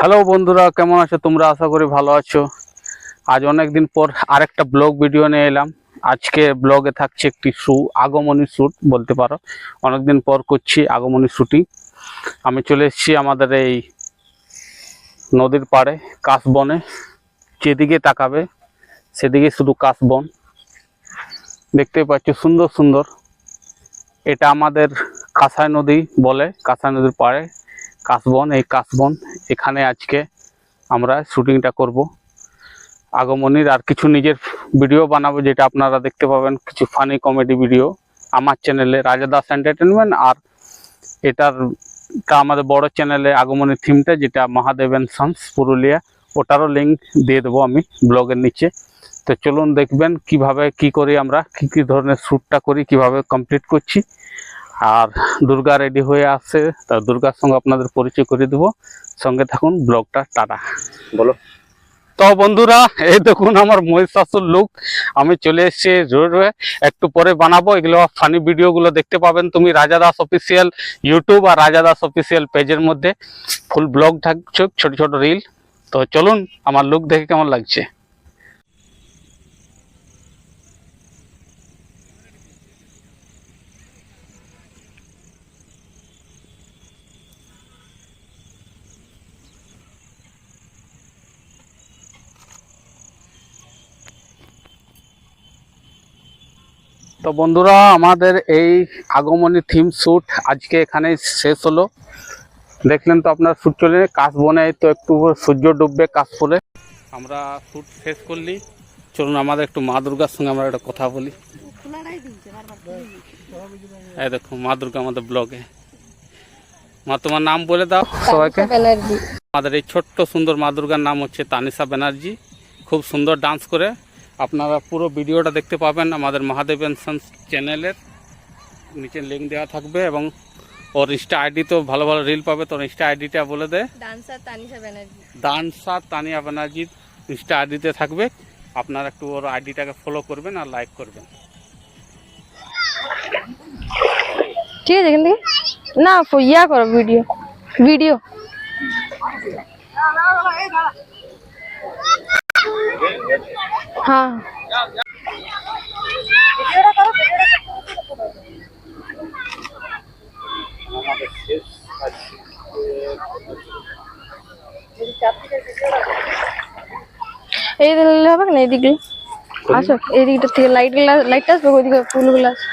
Hello বন্ধুরা, কেমন আছো? তোমরা আশা করি ভালো আছো। আজ অনেক দিন পর আরেকটা ব্লগ ভিডিও নিয়ে এলাম। আজকে ব্লগে থাকছে একটি শু, আগমনী শ্যুট বলতে পারো। অনেকদিন পর করছি আগমনী শুটিং আমি চলে এসেছি আমাদের এই নদীর পাড়ে, কাশবনে। যেদিকে তাকাবে, সেদিকে শুধু কাশবন। দেখতে পাচ্ছ, সুন্দর সুন্দর। এটা আমাদের কাঁসাই নদী বলে, কাঁসাই নদীর পাড়ে। কাশবন, এই কাশবন। এখানে আজকে আমরা শুটিংটা করব। আগমনীর আর কিছু নিজের ভিডিও বানাবো যেটা আপনারা দেখতে পাবেন, কিছু ফানি কমেডি ভিডিও আমার চ্যানেলে রাজা দাস এন্টারটেনমেন্ট আর এটার টা আমাদের বড় চ্যানেলে আগমনীর থিমটা যেটা মহাদেবেন সন্স পুরুলিয়া। ওটারও লিঙ্ক দিয়ে দেবো আমি ব্লগের নিচে। তো চলুন দেখবেন কীভাবে, কি করি আমরা, কি কি ধরনের শ্যুটটা করি, কীভাবে কমপ্লিট করছি। আর দুর্গা রেডি হয়ে আসছে তা দুর্গার সঙ্গে আপনাদের পরিচয় করে দেব। সঙ্গে থাকুন ব্লগটা টাটা। বলো। তো বন্ধুরা এই দেখুন আমার মহিষাসুর লুক আমি চলে এসেছি রোডওয়ে একটু পরে বানাবো এগুলো ফানি ভিডিওগুলো দেখতে পাবেন তুমি রাজা দাস অফিসিয়াল ইউটিউব আর রাজা দাস অফিসিয়াল পেজের মধ্যে। ফুল ব্লগ থাকছে ছোট ছোট রিল তো চলুন আমার লুক দেখে কেমন লাগছে? তো বন্ধুরা আমাদের এই আগমনী থিম শ্যুট আজকে এখানে শেষ হলো। দেখলেন তো আপনার শ্যুট চলে কাশ বনে তো একটু সূর্য ডুববে কাশ ফুলে আমরা শ্যুট শেষ করলি। চলুন আমাদের একটু মা দুর্গার সঙ্গে আমরা একটা কথা বলি। এই দেখো মা দুর্গা আমাদের ব্লগে মা তোমার নাম বলে দাও সবাইকে। আমাদের এই ছোট্ট সুন্দর মা দুর্গার নাম হচ্ছে তানিশা ব্যানার্জি। খুব সুন্দর ডান্স করে। আপনারা পুরো ভিডিওটা দেখতে পাবেন আমাদের মহাদেব সন্স চ্যানেলের। নিচে লিঙ্ক দেওয়া থাকবে এবং ওর ইনস্টা আইডি তো ভালো ভালো রিল পাবে তোর ইনস্টা আইডিটা বলে দে। ডান্সার তানিয়া ব্যানার্জি ইনস্টা আইডিতে থাকবে। আপনারা একটু ওর আইডিটাকে ফলো করবেন আর লাইক করবেন। ঠিক আছে থেকে? না ইয়া করো ভিডিও ভিডিও হ্যাঁ। এই দিলে হবে না এইদিকে আসো এই দিকটা থেকে লাইট লাইটটা আসবে ওইদিকে ফুলগুলো আসবে।